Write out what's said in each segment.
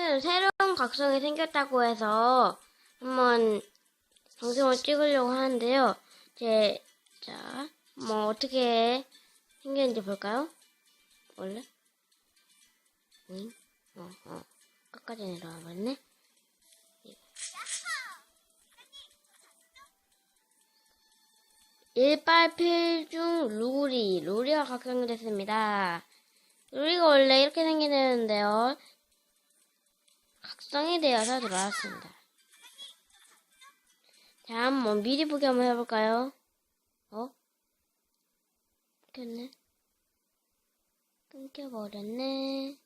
오늘 새로운 각성이 생겼다고 해서 한번 방송을 찍으려고 하는데요. 제, 자, 뭐 어떻게 생겼는지 볼까요? 원래? 오잉? 어, 어. 끝까지 내려와 봤네? 일발필중 루리, 루리가 각성이 됐습니다. 루리가 원래 이렇게 생기는데요. 각성이 되어서 들어왔습니다. 자, 한번 미리 보기 한번 해볼까요? 어? 끊겼네. 끊겨버렸네.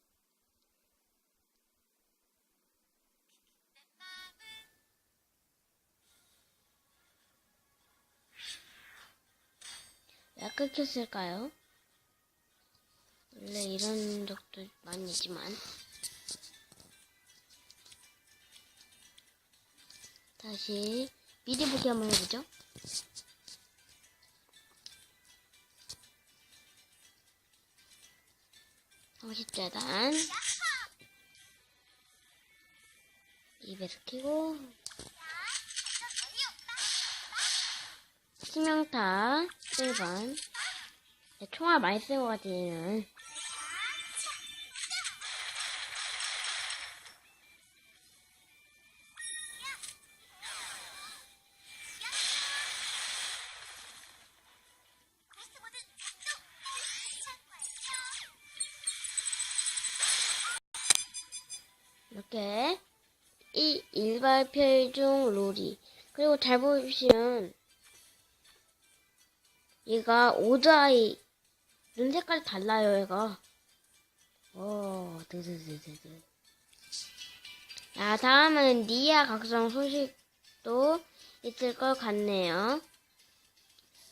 왜 끊겼을까요? 원래 이런 적도 많이 있지만. 다시 미리 보기 한번 해보죠. 상식재단 입에서 키고 치명타 1번 네, 총알 많이 같아 얘는 이렇게 이 일발 필중 롤이. 그리고 잘 보시면 얘가 오드아이 눈 색깔이 달라요 얘가. 오 드드드드드 자 다음은 니아 각성 소식도 있을 것 같네요.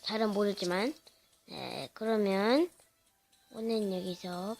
잘은 모르지만. 네 그러면 오늘 여기서